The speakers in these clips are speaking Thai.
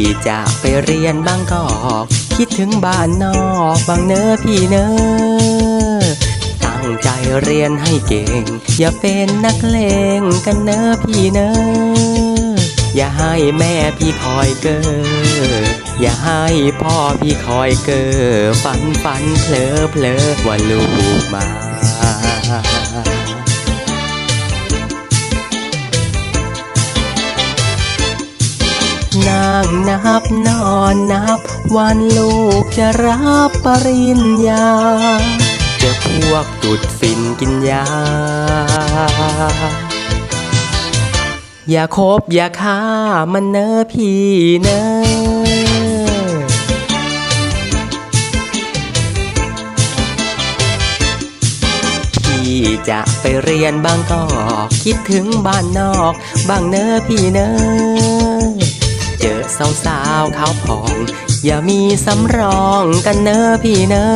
ี่จะไปเรียนบางกอกคิดถึงบ้านนอกบางเนอพี่เนอตั้งใจเรียนให้เก่ง อย่าเป็นนักเลงกันเนอพี่เนออย่าให้แม่พี่คอยเกออย่าให้พ่อพี่คอยเกอฝันฝันเพลอเพลอว่าลูกมา นั่งนับนอนนับ วันลูกจะรับปริญญาจอพวกตุดฝินกินยา อย่าคบอย่าฆ่ามันเนอพี่เนอพี่จะไปเรียนบางกอกคิดถึงบ้านนอก บางเนอพี่เนอ เจอสาวสาวขาวผ่อง อย่ามีสำรองกันเนอพี่เนอ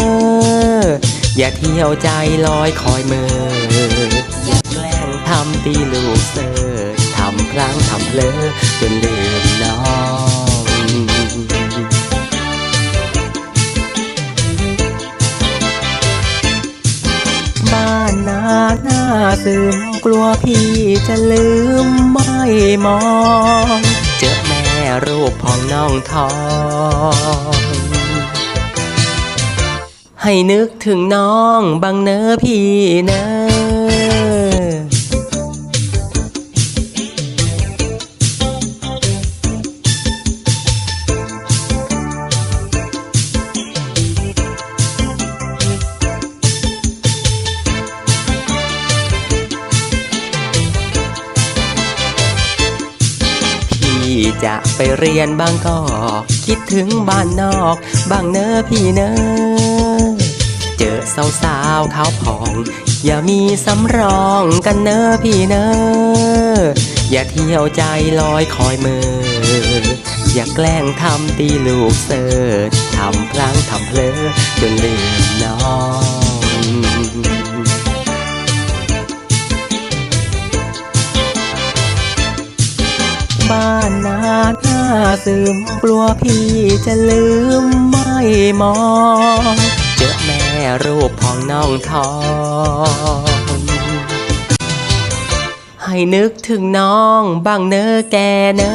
อย่าเที่ยวใจลอยคอยเมืออย่าแกล้งทำตีลูกเสิร์ทำพลางทำเพลอจนลืมน้องบ้านนาหน้าซึมกลัวพี่จะลืมไม่มอง รูปพองน้องทอง ให้นึกถึงน้องบางเนอพี่เนอ จะไปเรียนบางกอกคิดถึงบ้านนอก บางเนอพี่เนอเจอสาวสาวๆขาวผ่อง อย่ามีสำรองกันเนอพี่เนออย่าเที่ยวใจลอยคอยมือ อย่าแกล้งทำตีลูกเสิร์ชทำพลางทำเพลอจนลืมน้องานนาหน้าซึมกลัวพี่จะลืมไม่มอง เจอแม่รูปพองน้องทองให้นึกถึงน้องบางเนอแกเนอ